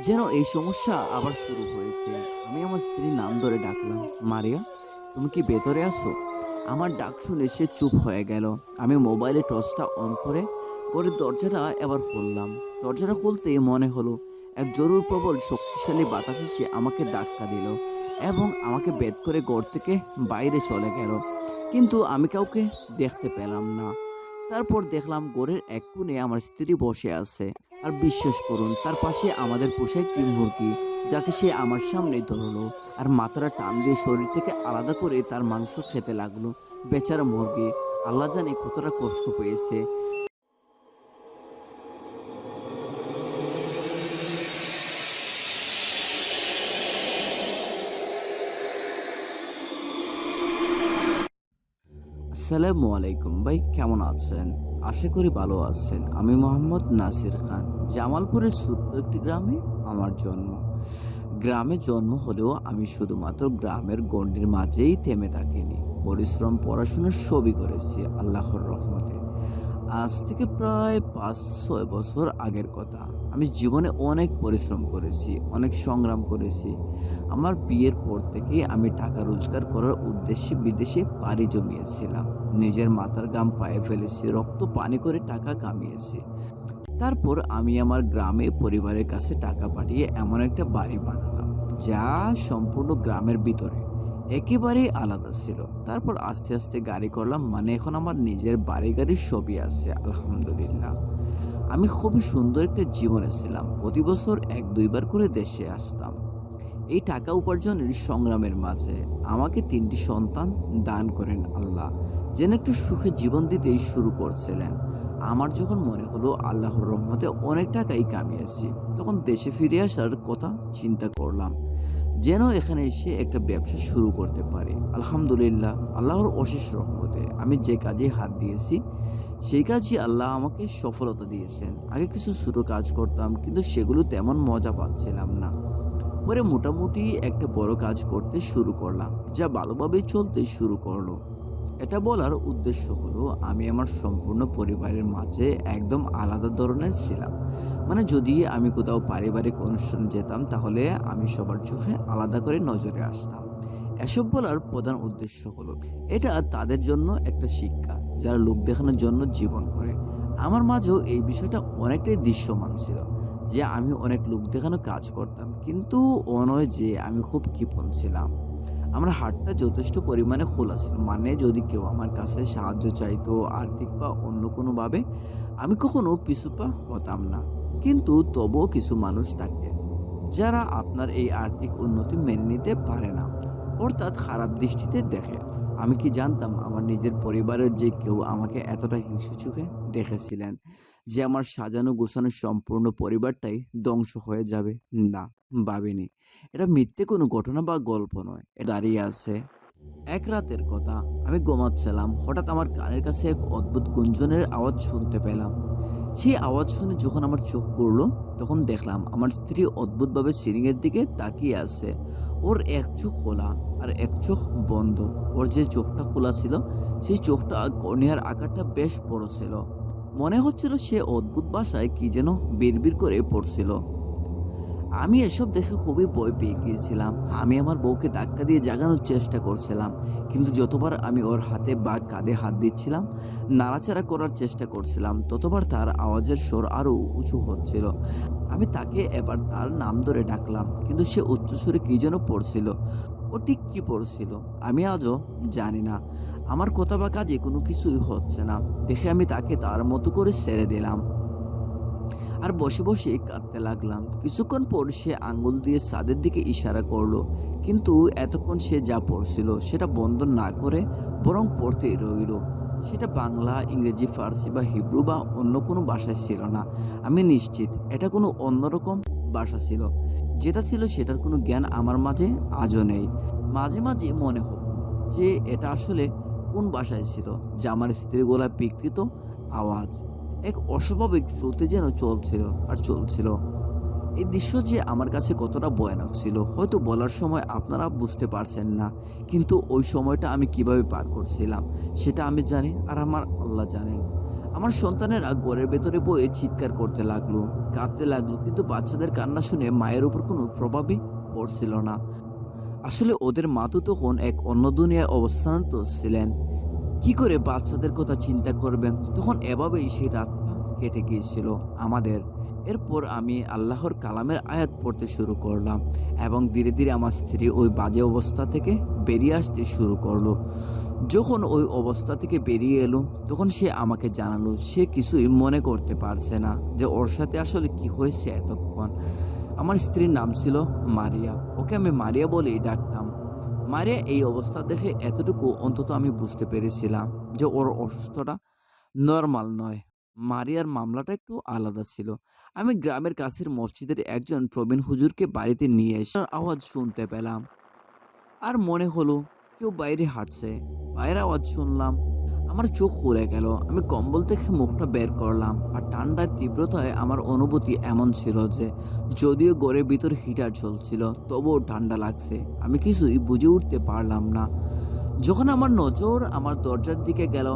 যেন এই সমস্যা আবার শুরু হয়েছে। আমি আমার স্ত্রীর নাম ধরে ডাকলাম, মারিয়া, তুমি কি ভেতরে আসো আমার ডাক শুনে সে চুপ হয়ে গেল। আমি মোবাইলে টর্চটা অন করে করে দরজাটা এবার খুললাম। দরজাটা খুলতেই মনে হলো, এক জরুর প্রবল শক্তিশালী বাতাস এসে আমাকে ধাক্কা দিল এবং আমাকে বেদ করে ঘর থেকে বাইরে চলে গেল। কিন্তু আমি কাউকে দেখতে পেলাম না। তারপর দেখলাম ঘরের এক কোণে আমার স্ত্রী বসে আছে। আর বিশ্বাস করুন, তার পাশে আমাদের পোষা একটি মুরগি, যাকে সে আমার সামনে ধরলো। আর মাথাটা টান দিয়ে শরীর থেকে আলাদা করে তার মাংস খেতে লাগল। বেচারা মুরগি, আল্লাহ জানে কতটা কষ্ট পেয়েছে। আসসালামু আলাইকুম ভাই, কেমন আছেন? আশা করি ভালো আছেন। আমি মোহাম্মদ নাসির খান, জামালপুরের ছোট্ট একটি গ্রামে আমার জন্ম। গ্রামে জন্ম হলেও আমি শুধুমাত্র গ্রামের গণ্ডির মাঝেই থেমে থাকিনি। পরিশ্রম, পড়াশোনা সবই করেছি আল্লাহর রহমতে। আজ থেকে প্রায় পাঁচ, ছয় বছর আগের কথা। আমি জীবনে অনেক পরিশ্রম করেছি, অনেক সংগ্রাম করেছি। আমার বিয়ের পর থেকেই আমি টাকা রোজগার করার উদ্দেশ্যে বিদেশে পাড়ি জমিয়েছিলাম। নিজের মাথার গাম পায়ে ফেলেছি, রক্ত পানি করে টাকা কামিয়েছি। তারপর আমি আমার গ্রামে পরিবারের কাছে টাকা পাঠিয়ে এমন একটা বাড়ি বানালাম, যা সম্পূর্ণ গ্রামের ভিতরে। একেবারেই আলাদা ছিল। তারপর আস্তে আস্তে গাড়ি করলাম মানে এখন আমার নিজের বাড়ি গাড়ির ছবি আছে, আলহামদুলিল্লাহ। আমি খুবই সুন্দর একটা জীবনে ছিলাম। প্রতি বছর এক দুইবার করে দেশে আসতাম। এই টাকা উপার্জনের সংগ্রামের মাঝে আমাকে তিনটি সন্তান দান করেন আল্লাহ, যেন একটু সুখে জীবন দিতেই শুরু করছিলেন। আমার যখন মনে হলো আল্লাহর রহমতে অনেক টাকাই কামিয়েছি, তখন দেশে ফিরে আসার কথা চিন্তা করলাম, যেন এখানে এসে একটা ব্যবসা শুরু করতে পারি। আলহামদুলিল্লাহ, আল্লাহর অশেষ রহমতে আমি যে কাজে হাত দিয়েছি, সেই কাজই আল্লাহ আমাকে সফলতা দিয়েছেন। আগে কিছু ছোটো কাজ করতাম, কিন্তু সেগুলো তেমন মজা পাচ্ছিলাম না। পরে মোটামুটি একটা বড় কাজ করতে শুরু করলাম, যা ভালোভাবে চলতে শুরু করল। এটা বলার উদ্দেশ্য হলো, আমি আমার সম্পূর্ণ পরিবারের মাঝে একদম আলাদা ধরনের ছিলাম। মানে যদি আমি কোথাও পারিবারিক অনুষ্ঠানে যেতাম, তাহলে আমি সবার চোখে আলাদা করে নজরে আসতাম। এসব বলার প্রধান উদ্দেশ্য হলো, এটা তাদের জন্য একটা শিক্ষা, যারা লোক দেখানোর জন্য জীবন করে। আমার মাঝেও এই বিষয়টা অনেকটাই দৃশ্যমান ছিল। যে আমি অনেক লোক দেখানো কাজ করতাম। কিন্তু ও নয় যে আমি খুব কৃপণ ছিলাম। আমার হাতটা যথেষ্ট পরিমাণে খোলা ছিল। মানে যদি কেউ আমার কাছে সাহায্য চাইতো আর্থিক বা অন্য কোনোভাবে, আমি কখনো পিছুপা হতাম না। কিন্তু তবুও কিছু মানুষ থাকে, যারা আপনার এই আর্থিক উন্নতি মেনে নিতে পারে না। অর্থাৎ খারাপ দৃষ্টিতে দেখে। আমি কি জানতাম আমার নিজের পরিবারের যে কেউ আমাকে এতটা হিংসু চোখে দেখেছিলেন? যে আমার সাজানো গোছানো সম্পূর্ণ পরিবারটাই ধ্বংস হয়ে যাবে। না, ভাবিনি। এটা মিথ্যে কোনো ঘটনা বা গল্প নয়। দাঁড়িয়ে আছে এক রাতের কথা। আমি ঘুমাচ্ছিলাম। হঠাৎ আমার কানের কাছে এক অদ্ভুত গুঞ্জনের আওয়াজ শুনতে পেলাম। সেই আওয়াজ শুনে যখন আমার চোখ করল তখন দেখলাম আমার স্ত্রী অদ্ভুতভাবে সিলিংয়ের দিকে তাকিয়ে আছে। ওর এক চোখ খোলা আর এক চোখ বন্ধ। ওর যে চোখটা খোলা ছিল, সেই চোখটা কর্নিয়ার আকারটা বেশ বড় ছিল। মনে হচ্ছিল সে অদ্ভুত ভাষায় কি যেন বিড়বিড় করে পড়ছিল। আমি এসব দেখে খুবই ভয় পেয়ে গিয়েছিলাম। আমি আমার বউকে ধাক্কা দিয়ে জাগানোর চেষ্টা করছিলাম, কিন্তু যতবার আমি ওর হাতে বা কাঁধে হাত দিচ্ছিলাম, নাড়াচাড়া করার চেষ্টা করছিলাম, ততবার তার আওয়াজের স্বর আরও উঁচু হচ্ছিল। আমি তাকে এবার তার নাম ধরে ডাকলাম, কিন্তু সে উচ্চস্বরে কী যেন পড়ছিল। ও ঠিক কী পড়ছিল? আমি আজও জানি না। আমার কথা বা কাজে কোনো কিছুই হচ্ছে না। দেখে আমি তাকে তার মতো করে ছেড়ে দিলাম। আর বসে বসে কাঁদতে লাগলাম। কিছুক্ষণ পর সে আঙ্গুল দিয়ে ছাদের দিকে ইশারা করল। কিন্তু এতক্ষণ সে যা পড়ছিল সেটা বন্ধ না করে বরং পড়তে রইল। সেটা বাংলা, ইংরেজি, ফার্সি বা হিব্রু বা অন্য কোনো ভাষায় ছিল না। আমি নিশ্চিত এটা কোনো অন্যরকম ভাষা ছিল। যেটা ছিল সেটার কোনো জ্ঞান আমার মাঝে আজও নেই। মাঝে মাঝে মনে হতো যে এটা আসলে কোন বাসায় ছিল, যে আমার স্ত্রী গোলা বিকৃত আওয়াজ, এক অস্বাভাবিক ফ্লোতে যেন চলছিল আর চলছিল। এই দৃশ্য যে আমার কাছে কতটা ভয়ানক ছিল, হয়তো বলার সময় আপনারা বুঝতে পারছেন না, কিন্তু ওই সময়টা আমি কীভাবে পার করছিলাম, সেটা আমি জানি আর আমার আল্লাহ জানেন। আমার সন্তানেরা ঘরের ভেতরে বয়ে চিৎকার করতে লাগল, কাঁদতে লাগল, কিন্তু বাচ্চাদের কান্না শুনে মায়ের উপর কোনো প্রভাবই পড়ছিল না। আসলে ওদের মা তো তখন এক অন্য দুনিয়ায় অবস্থানত ছিলেন। কি করে বাচ্চাদের কথা চিন্তা করবেন? তখন এভাবেই সেই রাতটা কেটে গিয়েছিল আমাদের। এরপর আমি আল্লাহর কালামের আয়াত পড়তে শুরু করলাম এবং ধীরে ধীরে আমার স্ত্রী ওই বাজে অবস্থা থেকে বেরিয়ে আসতে শুরু করল। যখন ওই অবস্থা থেকে বেরিয়ে এলো, তখন সে আমাকে জানালো, সে কিছুই মনে করতে পারছে না যে ওর সাথে আসলে কি হয়েছে এতক্ষণ। আমার স্ত্রীর নাম ছিল মারিয়া। ওকে আমি মারিয়া বলেই ডাকতাম। মারিয়া এই অবস্থা দেখে এতটুকু অন্তত আমি বুঝতে পেরেছিলাম যে ওর অসুস্থটা নর্মাল নয়। মারিয়ার মামলাটা একটু আলাদা ছিল। আমি গ্রামের কাছের মসজিদের একজন প্রবীণ হুজুরকে বাড়িতে নিয়ে এসে আওয়াজ শুনতে পেলাম। আর মনে হলো কেউ বাইরে হাঁটছে, বাইরে আওয়াজ শুনলাম। আমার চোখ খুলে গেল। আমি কম্বল থেকে মুখটা বের করলাম আর ঠান্ডার তীব্রতায় আমার অনুভূতি এমন ছিল যে যদিও ঘরের ভিতর হিটার চলছিল তবুও ঠান্ডা লাগছে। আমি কিছুই বুঝে উঠতে পারলাম না। যখন আমার নজর আমার দরজার দিকে গেল,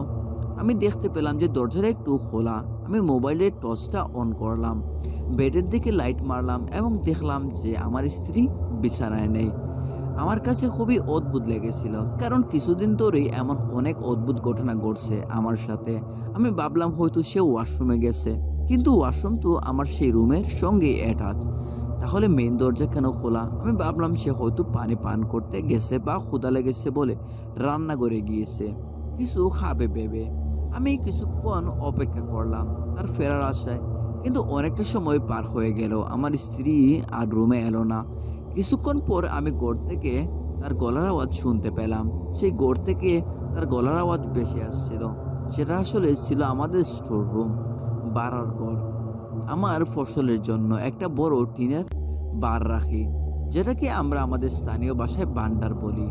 আমি দেখতে পেলাম যে দরজাটা একটু খোলা। আমি মোবাইলের টর্চটা অন করলাম। বেডের দিকে লাইট মারলাম এবং দেখলাম যে আমার স্ত্রী বিছানায় নেই। আমার কাছে খুবই অদ্ভুত লেগেছিল, কারণ কিছুদিন ধরেই এমন অনেক অদ্ভুত ঘটনা ঘটছে আমার সাথে। আমি ভাবলাম হয়তো সে ওয়াশরুমে গেছে, কিন্তু ওয়াশরুম তো আমার সেই রুমের সঙ্গেই অ্যাটাচ তাহলে মেন দরজা কেন খোলা? আমি ভাবলাম সে হয়তো পানি পান করতে গেছে বা ক্ষুদা লেগেছে বলে রান্না করে গিয়েছে। কিছু খাবে ভেবে। আমি কিছুক্ষণ অপেক্ষা করলাম, তার ফেরার আশায়। কিন্তু অনেকটা সময় পার হয়ে গেল, আমার স্ত্রী আর রুমে এলো না। কিছুক্ষণ পর আমি ঘর থেকে তার গলার আওয়াজ শুনতে পেলাম। সেই ঘর থেকে তার গলার আওয়াজ বেশি আসছিল। সেটা আসলে ছিল আমাদের স্টোর রুম বাড়ার ঘর। আমার ফসলের জন্য একটা বড় টিনের বার রাখি, যেটাকে আমরা আমাদের স্থানীয় ভাষায় বান্ডার বলি।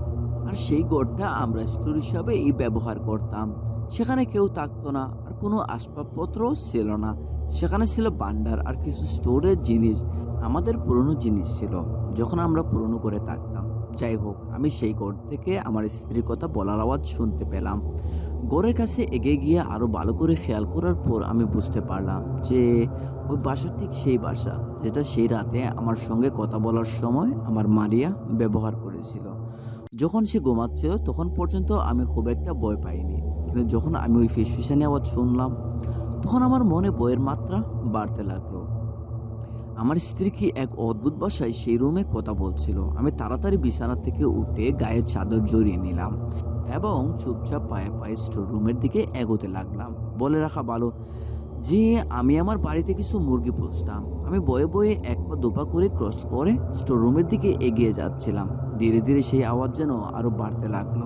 আর সেই গড়টা আমরা স্টোর হিসাবেই ব্যবহার করতাম। সেখানে কেউ থাকতো না, আর কোনো আসবাবপত্রও ছিল না। সেখানে ছিল বান্ডার আর কিছু স্টোরের জিনিস, আমাদের পুরনো জিনিস ছিল, যখন আমরা পুরনো করে থাকতাম। যাই হোক, আমি সেই ঘর থেকে আমার স্ত্রীর কথা বলার আওয়াজ শুনতে পেলাম। ঘরের কাছে এগিয়ে গিয়ে আরও ভালো করে খেয়াল করার পর আমি বুঝতে পারলাম যে, ওই বাসা ঠিক সেই বাসা, যেটা সেই রাতে আমার সঙ্গে কথা বলার সময় আমার মারিয়া ব্যবহার করেছিল। যখন সে ঘুমাচ্ছিল, তখন পর্যন্ত আমি খুব একটা ভয় পাইনি। কিন্তু যখন আমি ওই ফিসফিসানি আওয়াজ শুনলাম, তখন আমার মনে বইয়ের মাত্রা বাড়তে লাগল। আমার স্ত্রী কি এক অদ্ভুত ভাষায় সেই রুমে কথা বলছিল। আমি তাড়াতাড়ি বিছানা থেকে উঠে গায়ে চাদর জড়িয়ে নিলাম এবং চুপচাপ পায়ে পায়ে স্টোর রুমের দিকে এগোতে লাগলাম। বলে রাখা ভালো যে আমি আমার বাড়িতে কিছু মুরগি পুষতাম। আমি বয়ে বয়ে এক পা দুপা করে ক্রস করে স্টোর রুমের দিকে এগিয়ে যাচ্ছিলাম। ধীরে ধীরে সেই আওয়াজ যেন আরও বাড়তে লাগল।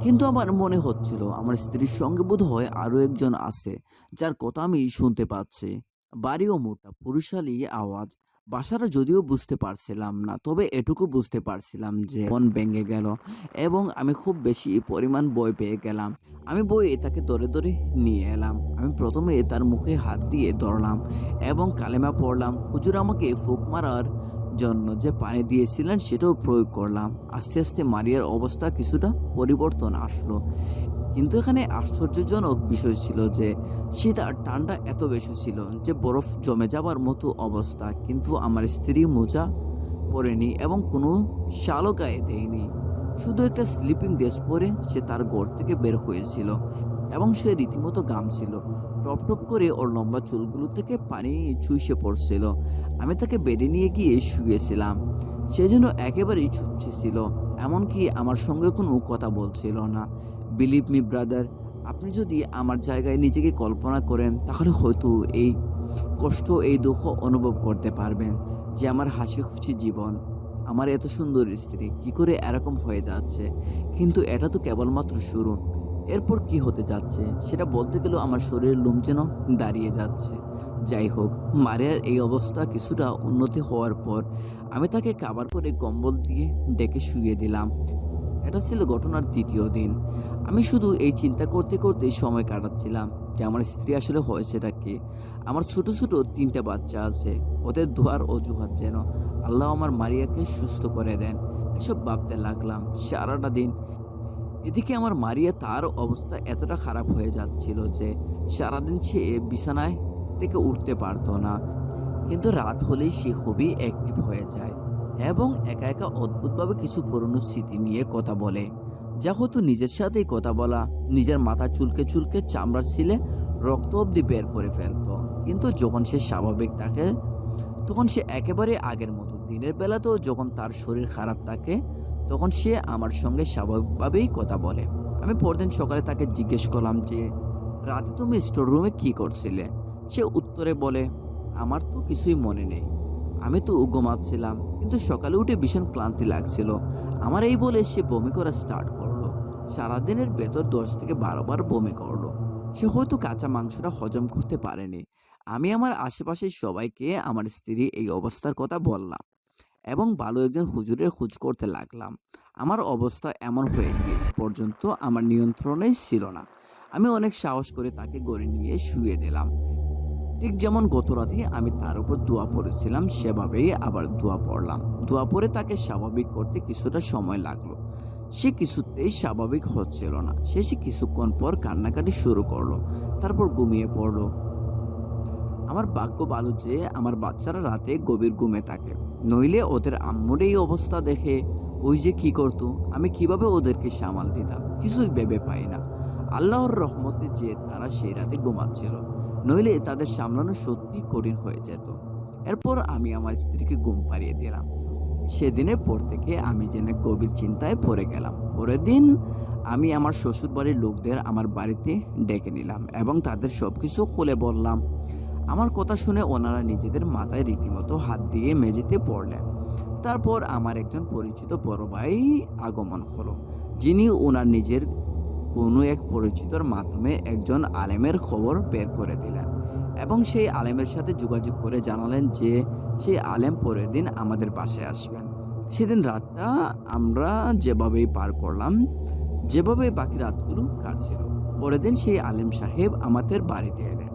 কিন্তু আমার মনে হচ্ছিল, আমার স্ত্রীর সঙ্গে বোধ হয় আরও একজন আছে, যার কথা আমি শুনতে পাচ্ছি। বাড়িও মোটা, পুরুষালী আওয়াজ। বাসাটা যদিও বুঝতে পারছিলাম না, তবে এটুকু বুঝতে পারছিলাম যে মন ভেঙে গেল এবং আমি খুব বেশি পরিমাণ বই পেয়ে গেলাম। আমি বই তাকে ধরে ধরে নিয়ে এলাম। আমি প্রথমে তার মুখে হাত দিয়ে ধরলাম এবং কালেমা পড়লাম, হুজুর আমাকে ফুক মারার জন্য যে পানি দিয়েছিলেন সেটাও প্রয়োগ করলাম। আস্তে আস্তে মারিয়ার অবস্থা কিছুটা পরিবর্তন আসলো। কিন্তু এখানে আশ্চর্যজনক বিষয় ছিল যে শীতার ঠান্ডা এত বেশি ছিল যে বরফ জমে যাবার মতো অবস্থা। কিন্তু আমার স্ত্রী মোজা পরেনি এবং কোনো শালও গায়ে দেয়নি। শুধু একটা স্লিপিং ড্রেস পরে সে তার ঘর থেকে বের হয়েছিল এবং সে রীতিমতো গামছিল টপ টপ করে ওর লম্বা চুলগুলো থেকে পানি চুইসে পড়ছিল। আমি তাকে বেডে নিয়ে গিয়ে শুয়েছিলাম। সে যেন একেবারেই চুপছে ছিল, এমনকি আমার সঙ্গে কোনো কথা বলছিল না। বিলিভ মি ব্রাদার আপনি যদি আমার জায়গায় নিজেকে কল্পনা করেন, তাহলে হয়তো এই কষ্ট, এই দুঃখ অনুভব করতে পারবেন যে আমার হাসি খুশি জীবন। আমার এত সুন্দর স্ত্রী, কি করে এরকম হয়ে যাচ্ছে? কিন্তু এটা তো কেবলমাত্র শুরু। এরপর কি হতে যাচ্ছে সেটা বলতে গেলেও আমার শরীরের লোম যেন দাঁড়িয়ে যাচ্ছে। যাই হোক, মারিয়ার এই অবস্থা কিছুটা উন্নতি হওয়ার পর আমি তাকে কাবার করে কম্বল দিয়ে ডেকে শুয়ে দিলাম। এটা ছিল ঘটনার দ্বিতীয় দিন। আমি শুধু এই চিন্তা করতে করতে সময় কাটাচ্ছিলাম যে আমার স্ত্রী আসলে হয়েছেটা কি। আমার ছোট ছোট তিনটে বাচ্চা আছে, ওদের ধোয়ার অজুহাত যেন আল্লাহ আমার মারিয়াকে সুস্থ করে দেন। এসব ভাবতে লাগলাম, সারাটা দিন এদিকে আমার মারিয়া তার অবস্থা এতটা খারাপ হয়ে যাচ্ছিল যে সারাদিন সে বিছানায় থেকে উঠতে পারতো না। কিন্তু রাত হলেই সে খুবই অ্যাক্টিভ হয়ে যায় এবং একা একা অদ্ভুতভাবে কিছু পুরনো স্মৃতি নিয়ে কথা বলে। যা হয়তো নিজের সাথেই কথা বলা, নিজের মাথা চুলকে চুলকে চামড়ার ছিলে রক্ত অবধি বের করে ফেলতো। কিন্তু যখন সে স্বাভাবিক থাকে, তখন সে একেবারে আগের মতো। দিনের বেলাতেও যখন তার শরীর খারাপ থাকে তখন সে আমার সঙ্গে স্বাভাবিকভাবেই কথা বলে। আমি পরদিন সকালে তাকে জিজ্ঞেস করলাম যে, রাতে তুমি স্টোর রুমে কী করছিলে? সে উত্তরে বলে, আমার তো কিছুই মনে নেই। আমি তো ঘুমাচ্ছিলাম কিন্তু সকালে উঠে ভীষণ ক্লান্তি লাগছিল। আমার এই বলে সে বমি করা স্টার্ট করল। সারাদিনের ভেতর দশ থেকে বারো বার বমি করল। সে হয়তো কাঁচা মাংসটা হজম করতে পারেনি। আমি আমার আশেপাশের সবাইকে, আমার স্ত্রী এই অবস্থার কথা বললাম। এবং ভালো একজন হুজুরের খোঁজ করতে লাগলাম। আমার অবস্থা এমন হয়ে গিয়েছে পর্যন্ত আমার নিয়ন্ত্রণেই ছিল না। আমি অনেক সাহস করে তাকে গড়ে নিয়ে শুয়ে দিলাম। ঠিক যেমন গত রাতে আমি তার উপর দোয়া পড়েছিলাম, সেভাবেই আবার দোয়া পড়লাম। দোয়া পড়ে তাকে স্বাভাবিক করতে কিছুটা সময় লাগল। সে কিছুতেই স্বাভাবিক হচ্ছিল না। শেষে কিছুক্ষণ পর কান্নাকাটি শুরু করল, তারপর ঘুমিয়ে পড়ল। আমার ভাগ্য ভালো যে আমার বাচ্চারা রাতে গভীর ঘুমে থাকে। নইলে ওদের আম্মুর এই অবস্থা দেখে, ওই যে কি করতো? আমি কীভাবে ওদেরকে সামাল দিতাম? কিছুই ভেবে পাই না। আল্লাহর রহমতে যে তারা সেই রাতে ঘুমাচ্ছিল, নইলে তাদের সামলানো সত্যি কঠিন হয়ে যেত। এরপর আমি আমার স্ত্রীকে ঘুম পাড়িয়ে দিলাম। সেদিনের পর থেকে আমি যেন গভীর চিন্তায় পড়ে গেলাম। পরের দিন আমি আমার শ্বশুরবাড়ির লোকদের আমার বাড়িতে ডেকে নিলাম এবং তাদের সব কিছু খুলে বললাম আমার কথা শুনে ওনারা নিজেদের মাথায় রীতিমতো হাত দিয়ে মেঝেতে পড়লেন। তারপর আমার একজন পরিচিত বড় ভাই আগমন হলো, যিনি ওনার নিজের কোনো এক পরিচিতর মাধ্যমে একজন আলেমের খবর বের করে দিলেন এবং সেই আলেমের সাথে যোগাযোগ করে জানালেন যে সেই আলেম পরের দিন আমাদের পাশে আসবেন। সেদিন রাতটা আমরা যেভাবেই পার করলাম যেভাবে বাকি রাতগুলো কাটছিল, পরের দিন সেই আলেম সাহেব আমাদের বাড়িতে এলেন।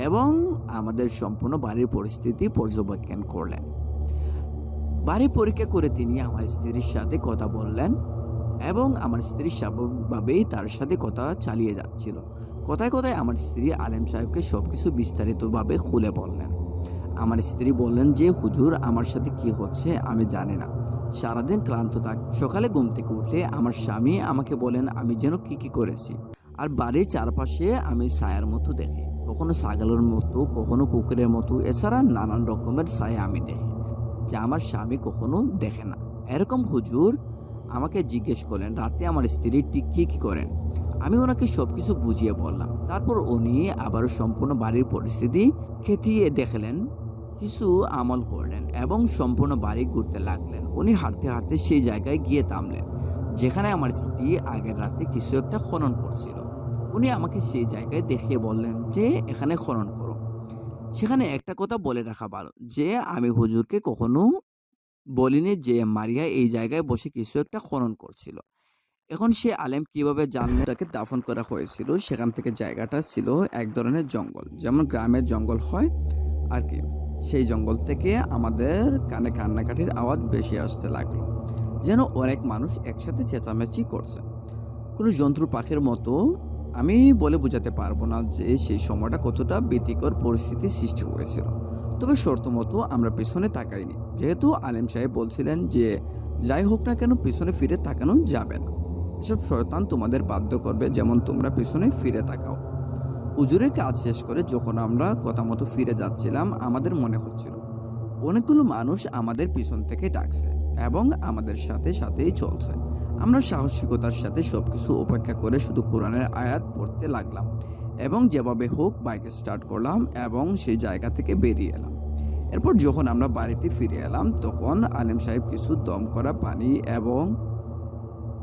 এবং আমাদের সম্পূর্ণ বাড়ির পরিস্থিতি পর্যবেক্ষণ করলেন। বাড়ি পরীক্ষা করে তিনি আমার স্ত্রীর সাথে কথা বললেন এবং আমার স্ত্রী স্বাভাবিকভাবেই তার সাথে কথা চালিয়ে যাচ্ছিল। কথায় কথায় আমার স্ত্রী আলেম সাহেবকে সব কিছু বিস্তারিতভাবে খুলে বললেন। আমার স্ত্রী বললেন যে, হুজুর, আমার সাথে কি হচ্ছে আমি জানি না। সারাদিন ক্লান্ত থাক। সকালে ঘুম থেকে উঠলে আমার স্বামী আমাকে বলেন, আমি যেন কি কি করেছি। আর বাড়ির চারপাশে আমি ছায়ার মতো দেখি। কখনো ছাগলের মতো, কখনো কুকুরের মতো, এছাড়া নানান রকমের ছায়া আমি দেখি, যা আমার স্বামী কখনো দেখে না। এরকম হুজুর আমাকে জিজ্ঞেস করলেন, রাতে আমার স্ত্রী ঠিক কী কী করেন? আমি ওনাকে সব কিছু বুঝিয়ে বললাম। তারপর উনি আবারও সম্পূর্ণ বাড়ির পরিস্থিতি খেতিয়ে দেখলেন, কিছু আমল করলেন এবং সম্পূর্ণ বাড়ি ঘুরতে লাগলেন। উনি হাঁটতে হাঁটতে সেই জায়গায় গিয়ে থামলেন, যেখানে আমার স্ত্রী আগের রাতে কিছু একটা খনন করছিল। উনি আমাকে সেই জায়গায় দেখিয়ে বললেন যে এখানে খনন করো। সেখানে একটা কথা বলে রাখা ভালো, যে আমি হুজুরকে কখনো বলিনি যে মারিয়া এই জায়গায় বসে কিছু একটা খনন করছিল। এখন সে আলেম কীভাবে জানলে তাকে দাফন করা হয়েছিল, সেখান থেকে জায়গাটা ছিল এক ধরনের জঙ্গল। যেমন গ্রামের জঙ্গল হয় আর কি, সেই জঙ্গল থেকে আমাদের কানে কান্নাকাটির আওয়াজ বেশি আসতে লাগল, যেন অনেক মানুষ একসাথে চেঁচামেচি করছে। কোনো জন্তু পাখির মতো আমি বলে বোঝাতে পারব না যে সেই সময়টা কতটা ব্যতিকর পরিস্থিতি সৃষ্টি হয়েছিল। তবে শর্ত মতো আমরা পিছনে তাকাইনি। যেহেতু আলেম সাহেব বলছিলেন যে, যাই হোক না কেন পিছনে ফিরে তাকানো যাবে না। এসব শয়তান তোমাদের বাধ্য করবে যেমন তোমরা পিছনে ফিরে তাকাও। উজুরের কাজ শেষ করে যখন আমরা কথা মতো ফিরে যাচ্ছিলাম, আমাদের মনে হচ্ছিল, অনেকগুলো মানুষ আমাদের পিছন থেকে ডাকছে। এবং আমাদের সাথে সাথেই চলছে। আমরা সাহসিকতার সাথে সবকিছু উপেক্ষা করে শুধু কোরআনের আয়াত পড়তে লাগলাম এবং যেভাবে হোক বাইক স্টার্ট করলাম এবং সেই জায়গা থেকে বেরিয়ে এলাম। এরপর যখন আমরা বাড়িতে ফিরে এলাম, তখন আলেম সাহেব কিছু দম করা পানি এবং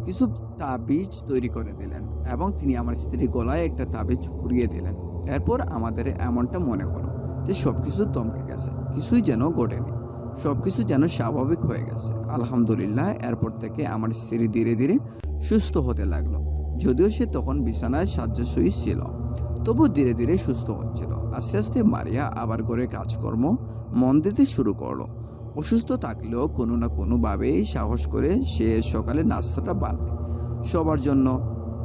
কিছু তাবিজ তৈরি করে দিলেন এবং তিনি আমার স্ত্রীর গলায় একটা তাবিজ পুড়িয়ে দিলেন। এরপর আমাদের এমনটা মনে হলো যে সব কিছু দমকে গেছে, কিছুই যেন ঘটেনি। সব কিছু যেন স্বাভাবিক হয়ে গেছে। আলহামদুলিল্লাহ, এরপর থেকে আমার স্ত্রী ধীরে ধীরে সুস্থ হতে লাগল। যদিও সে তখন বিছানায় সাহায্যসই ছিল তবু ধীরে ধীরে সুস্থ হচ্ছিল। আস্তে আস্তে মারিয়া আবার করে কাজকর্ম মন দিতে শুরু করল। অসুস্থ থাকলেও কোনো না কোনোভাবেই সাহস করে সে সকালে নাস্তাটা বানায়, সবার জন্য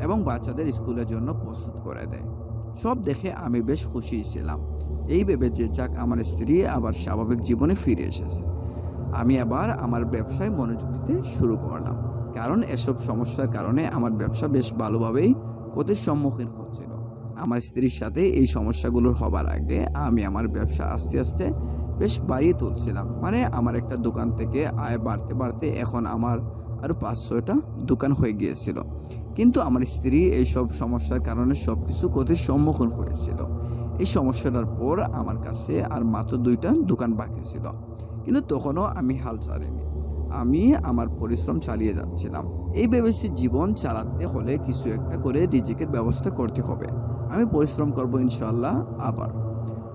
এবং বাচ্চাদের স্কুলের জন্য প্রস্তুত করে দেয়। সব দেখে আমি বেশ খুশি ছিলাম। এই ভেবে যে যাক আমার স্ত্রী আবার স্বাভাবিক জীবনে ফিরে এসেছে। আমি আবার আমার ব্যবসায় মনোযোগ দিতে শুরু করলাম। কারণ এসব সমস্যার কারণে আমার ব্যবসা বেশ ভালোভাবেই ক্ষতির সম্মুখীন হচ্ছিল। আমার স্ত্রীর সাথে এই সমস্যাগুলোর হবার আগে আমি আমার ব্যবসা আস্তে আস্তে বেশ বাড়িয়ে তুলছিলাম। মানে আমার একটা দোকান থেকে আয় বাড়তে বাড়তে এখন আমার আরও পাঁচ ছয়টা দোকান হয়ে গিয়েছিল। কিন্তু আমার স্ত্রী এইসব সমস্যার কারণে সব কিছু ক্ষতির সম্মুখীন হয়েছিল। এই সমস্যাটার পর আমার কাছে আর মাত্র দুইটা দোকান বাকি ছিল। কিন্তু তখনও আমি হাল ছাড়িনি। আমি আমার পরিশ্রম চালিয়ে যাচ্ছিলাম। এই ভেবেছি জীবন চালাতে হলে কিছু একটা করে রিজিকের ব্যবস্থা করতে হবে। আমি পরিশ্রম করব ইনশাল্লাহ আবার।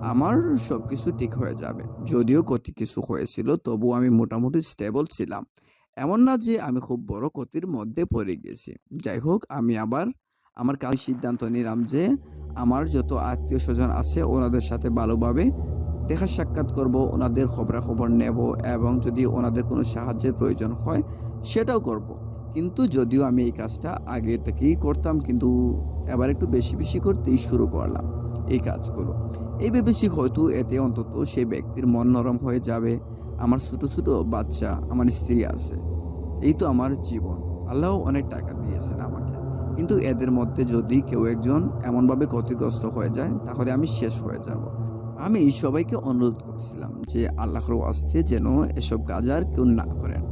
আমার সব কিছু ঠিক হয়ে যাবে। যদিও ক্ষতি কিছু হয়েছিল তবু আমি মোটামুটি স্টেবল ছিলাম। এমন না যে আমি খুব বড় ক্ষতির মধ্যে পড়ে গেছি। যাই হোক, আমি আবার আমার কাজ সিদ্ধান্ত নিলাম যে আমার যত আত্মীয় স্বজন আছে ওনাদের সাথে ভালোভাবে দেখা সাক্ষাৎ করব, ওনাদের খবরাখবর নেব এবং যদি ওনাদের কোনো সাহায্যের প্রয়োজন হয় সেটাও করব। কিন্তু যদিও আমি এই কাজটা আগে থেকেই করতাম, কিন্তু এবার একটু বেশি বেশি করতেই শুরু করলাম এই কাজগুলো। এই ভেবেছি হয়তো এতে অন্তত সেই ব্যক্তির মন নরম হয়ে যাবে। আমার ছোটো ছোটো বাচ্চা, আমার স্ত্রী আছে। এই তো আমার জীবন। আল্লাহ অনেক টাকা দিয়েছেন আমাকে। কিন্তু এদের মধ্যে যদি কেউ একজন এমনভাবে ক্ষতিগ্রস্ত হয়ে যায়, তাহলে আমি শেষ হয়ে যাব। আমি সবাইকে অনুরোধ করছিলাম যে আল্লাহর ওয়াস্তে যেন এসব কাজ আর কেউ না করেন।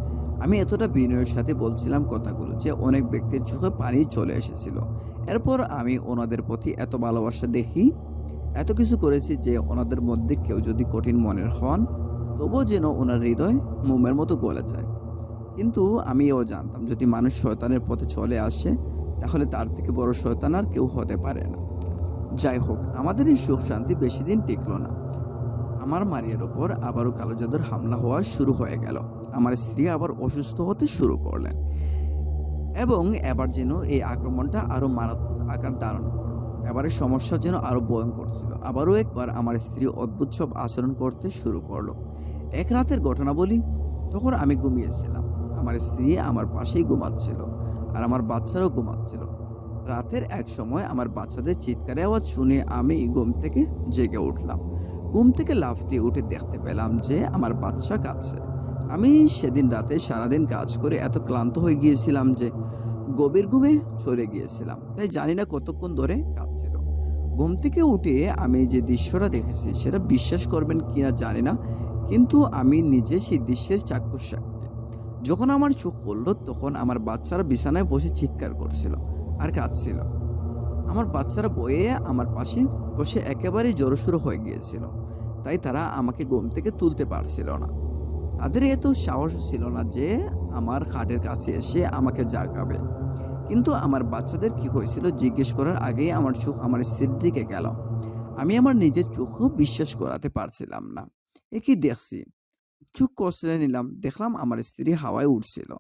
আমি এতটা বিনয়ের সাথে বলছিলাম কথাগুলো যে অনেক ব্যক্তির চোখে পানি চলে এসেছিল। এরপর আমি ওনাদের প্রতি এত ভালোবাসা দেখি, এত কিছু করেছি যে ওনাদের মধ্যে কেউ যদি কঠিন মনের হন, তবুও যেন ওনার হৃদয় মোমের মতো গলে যায়। কিন্তু আমি এও জানতাম যদি মানুষ শয়তানের পথে চলে আসে তাহলে তার থেকে বড় শয়তান আর কেউ হতে পারে না। যাই হোক, আমাদের এই সুখ শান্তি বেশি দিন টিকলো না। আমার মারিয়ার ওপর আবারও কালো জাদুর হামলা হওয়া শুরু হয়ে গেল। আমার স্ত্রী আবার অসুস্থ হতে শুরু করলেন। এবং এবার যেন এই আক্রমণটা আরও মারাত্মক আকার ধারণ করল। এবারের সমস্যা যেন আরও ভয়ঙ্কর ছিল। আবারও একবার আমার স্ত্রী অদ্ভুত সব আচরণ করতে শুরু করল। এক রাতের ঘটনা বলি তখন আমি ঘুমিয়েছিলাম। আমার স্ত্রী আমার পাশেই ঘুমাচ্ছিল। আর আমার বাচ্চারাও ঘুমাচ্ছিল। রাতের এক সময় আমার বাচ্চাদের চিৎকারে আওয়াজ শুনে আমি ঘুম থেকে জেগে উঠলাম। ঘুম থেকে লাফ দিয়ে উঠে দেখতে পেলাম যে আমার বাচ্চা কাঁদছে। আমি সেদিন রাতে সারাদিন কাজ করে এত ক্লান্ত হয়ে গিয়েছিলাম যে গভীর ঘুমে চলে গিয়েছিলাম। তাই জানি না কতক্ষণ ধরে কাঁদছিল। ঘুম থেকে উঠে আমি যে দৃশ্যটা দেখেছি, সেটা বিশ্বাস করবেন কিনা জানি না, কিন্তু আমি নিজে সেই দৃশ্যের চাক্ষুষ যখন আমার চোখ খুলল, তখন আমার বাচ্চারা বিছানায় বসে চিৎকার করছিল আর কাঁদছিল। আমার বাচ্চারা বয়ে আমার পাশে বসে একেবারে জোরসোরো হয়ে গিয়েছিল, তাই তারা আমাকে ঘুম থেকে তুলতে পারছিল না। তাদের এত সাহস ছিল না যে আমার খাটের কাছে এসে আমাকে জাগাবে। কিন্তু আমার বাচ্চাদের কি হয়েছিল জিজ্ঞেস করার আগেই আমার চোখ আমার স্ত্রীর দিকে গেল। আমি আমার নিজের চোখও বিশ্বাস করাতে পারছিলাম না। এ কি দেখছি? চোখ কষলে নিলাম, দেখলাম আমার স্ত্রী হাওয়ায় উঠছিল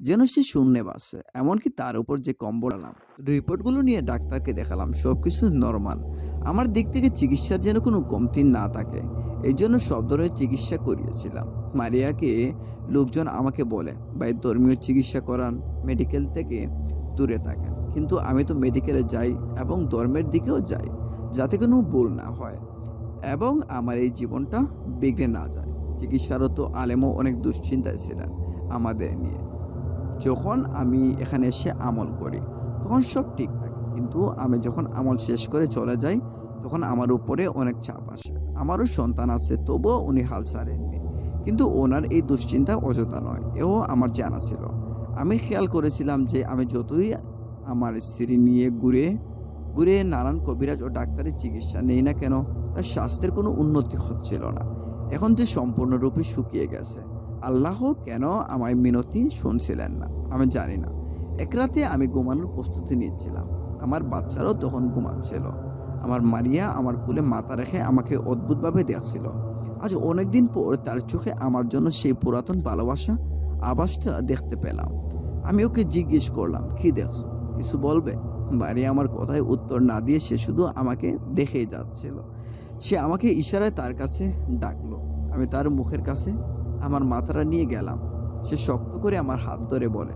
যেন সে শূন্যে বাসে এমনকি তার উপর যে কম্বল আলাম রিপোর্টগুলো নিয়ে ডাক্তারকে দেখালাম সব কিছু নর্মাল। আমার দিক থেকে চিকিৎসার যেন কোনো কমতি না থাকে, এই জন্য সব ধরনের চিকিৎসা করিয়েছিলাম। মারিয়াকে লোকজন আমাকে বলে, ভাই, ধর্মীয় চিকিৎসা করান, মেডিকেল থেকে দূরে থাকেন। কিন্তু আমি তো মেডিকেলে যাই এবং ধর্মের দিকেও যাই, যাতে কোনো ভুল না হয় এবং আমার এই জীবনটা বিগড়ে না যায়। চিকিৎসারত আলেমও অনেক দুশ্চিন্তায় ছিলেন আমাদের নিয়ে। যখন আমি এখানে এসে আমল করি, তখন সব ঠিক থাকে। কিন্তু আমি যখন আমল শেষ করে চলে যাই, তখন আমার উপরে অনেক চাপ আসে। আমারও সন্তান আছে, তবুও উনি হাল ছাড়েননি। কিন্তু ওনার এই দুশ্চিন্তা অযথা নয়, এও আমার জানা ছিল। আমি খেয়াল করেছিলাম যে আমি যতই আমার স্ত্রী নিয়ে ঘুরে ঘুরে নানান কবিরাজ ও ডাক্তারের চিকিৎসা নেই না কেন, তার স্বাস্থ্যের কোনো উন্নতি হচ্ছিল না। এখন যে সম্পূর্ণরূপে শুকিয়ে গেছে আল্লাহ কেন আমায় মিনতি শুনছিলেন না? আমি জানি না। এক রাতে আমি ঘুমানোর প্রস্তুতি নিচ্ছিলাম। আমার বাচ্চারাও তখন ঘুমাচ্ছিল আমার মারিয়া আমার কোলে মাথা রেখে আমাকে অদ্ভুতভাবে দেখছিল। আজ অনেকদিন পর তার চোখে আমার জন্য সেই পুরাতন ভালোবাসা আবাসটা দেখতে পেলাম। আমি ওকে জিজ্ঞেস করলাম, কি দেখছ? কিছু বলবে? মারিয়া আমার কথায় উত্তর না দিয়ে সে শুধু আমাকে দেখেই যাচ্ছিল। সে আমাকে ইশারায় তার কাছে ডাকলো। আমি তার মুখের কাছে আমার মাথাটা নিয়ে গেলাম। সে শক্ত করে আমার হাত ধরে বলে,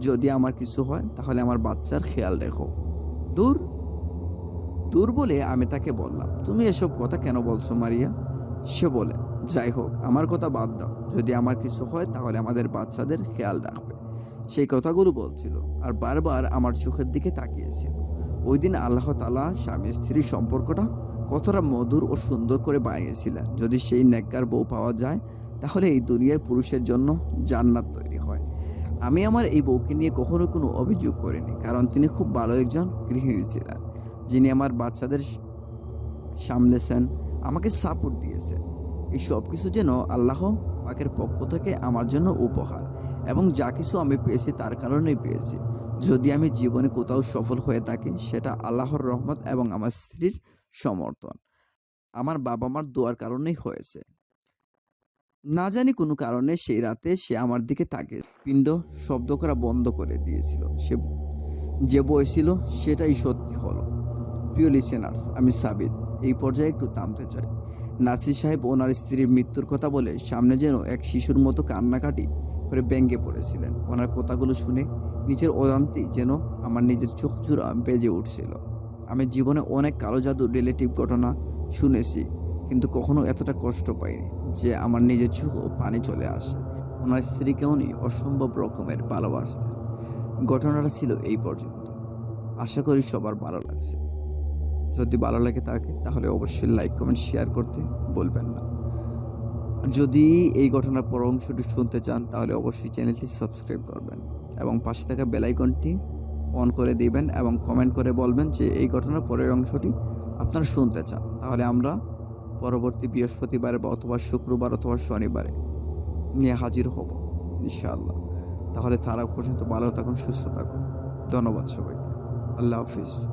যদি আমার কিছু হয়, তাহলে আমার বাচ্চার খেয়াল রেখো। দূর? দূর বলে আমি তাকে বললাম, তুমি এসব কথা কেন বলছো মারিয়া? সে বলে, যাই হোক, আমার কথা বাদ দাও। যদি আমার কিছু হয়, তাহলে আমাদের বাচ্চাদের খেয়াল রাখবে। সেই কথাগুলো বলছিল আর বারবার আমার চোখের দিকে তাকিয়েছিল। ওই দিন আল্লাহ তালা স্বামী স্ত্রীর সম্পর্কটা কতটা মধুর ও সুন্দর করে বানিয়েছিলেন। যদি সেই নেককার বউ পাওয়া যায়, তাহলে এই দুনিয়ায় পুরুষের জন্য জান্নাত তৈরি হয়। আমি আমার এই বউকে নিয়ে কখনো কোনো অভিযোগ করিনি, কারণ তিনি খুব ভালো একজন গৃহিণী ছিলেন। যিনি আমার বাচ্চাদের সামলেছেন, আমাকে সাপোর্ট দিয়েছেন। এই সব কিছু যেন আল্লাহ পাকের পক্ষ থেকে আমার জন্য উপহার এবং যা কিছু আমি পেয়েছি তার কারণেই পেয়েছি। যদি আমি জীবনে কোথাও সফল হয়ে থাকি, সেটা আল্লাহর রহমত এবং আমার স্ত্রীর সমর্থন। আমার বাবা মার দোয়ার কারণেই হয়েছে। না জানি কোনো কারণে সেই রাতে সে আমার দিকে তাকে পিণ্ড শব্দ করা বন্ধ করে দিয়েছিল। সে যে বই ছিল, সেটাই সত্যি হলো। প্রিয় লিসেনার্স আমি সাবিত। এই পর্যায়ে একটু থামতে চাই। নাসির সাহেব ওনার স্ত্রীর মৃত্যুর কথা বলে সামনে যেন এক শিশুর মতো কান্নাকাটি করে ব্যঙ্গে পড়েছিলেন। ওনার কথাগুলো শুনে নিজের অজান্তেই যেন আমার নিজের চোখ জোড়া বেজে উঠছিল। আমি জীবনে অনেক কালো জাদু রিলেটিভ ঘটনা শুনেছি, কিন্তু কখনো এতটা কষ্ট পাইনি যে আমার নিজের চোখ ও পানি চলে আসে। ওনার স্ত্রীকে উনি অসম্ভব রকমের ভালোবাসতেন। ঘটনাটা ছিল এই পর্যন্ত। আশা করি সবার ভালো লাগছে। যদি ভালো লাগে তাকে, তাহলে অবশ্যই লাইক কমেন্ট শেয়ার করতে বলবেন না। যদি এই ঘটনার পর অংশটি শুনতে চান, তাহলে অবশ্যই চ্যানেলটি সাবস্ক্রাইব করবেন এবং পাশে থাকা বেলাইকনটি অন করে দিবেন এবং কমেন্ট করে বলবেন যে এই ঘটনার পরের অংশটি আপনারা শুনতে চান। তাহলে আমরা পরবর্তী বৃহস্পতিবার বা অথবা শুক্রবার অথবা শনিবারে নিয়ে হাজির হব, ইনশাআল্লাহ। তাহলে তারা পর্যন্ত ভালো থাকুন, সুস্থ থাকুন। ধন্যবাদ সবাইকে। আল্লাহ হাফিজ।